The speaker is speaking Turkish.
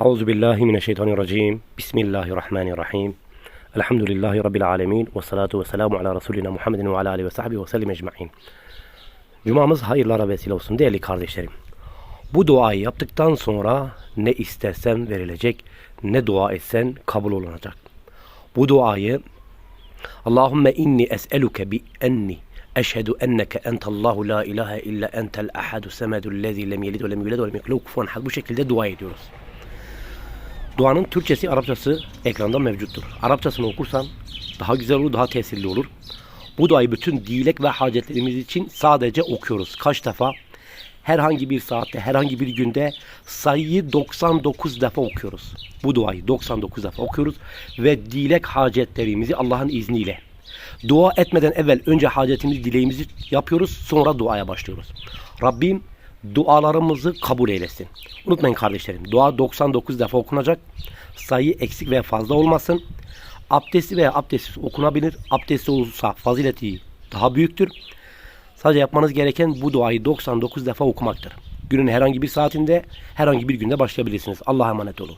Euzu billahi mineşşeytanirracim. Bismillahirrahmanirrahim. Elhamdülillahi rabbil alamin ve salatu ve selamu ala resulina Muhammedin ve ala alihi ve sahbihi ve sellem ecmaîn. Cumamız hayırlara vesile olsun değerli kardeşlerim. Bu duayı yaptıktan sonra ne istersen verilecek, ne dua etsen kabul olunacak. Bu duayı Allahümme inni es'eluke bi enni eşhedü enneke entallahu la ilahe illa entel ahadu semedul lezi lem yelid ve lem yulad ve lem ahad. Bu şekilde dua ediyoruz. Duanın Türkçesi, Arapçası ekranda mevcuttur. Arapçasını okursan daha güzel olur, daha tesirli olur. Bu duayı bütün dilek ve hacetlerimiz için sadece okuyoruz. Kaç defa? Herhangi bir saatte, herhangi bir günde sayıyı 99 defa okuyoruz. Bu duayı 99 defa okuyoruz ve dilek hacetlerimizi Allah'ın izniyle Dua etmeden evvel önce hacetimizi, dileğimizi yapıyoruz. Sonra duaya başlıyoruz. Rabbim dualarımızı kabul eylesin. Unutmayın kardeşlerim. Dua 99 defa okunacak. Sayı eksik veya fazla olmasın. Abdesti veya abdestsiz okunabilir. Abdestli olursa fazileti daha büyüktür. Sadece yapmanız gereken bu duayı 99 defa okumaktır. Günün herhangi bir saatinde, herhangi bir günde başlayabilirsiniz. Allah'a emanet olun.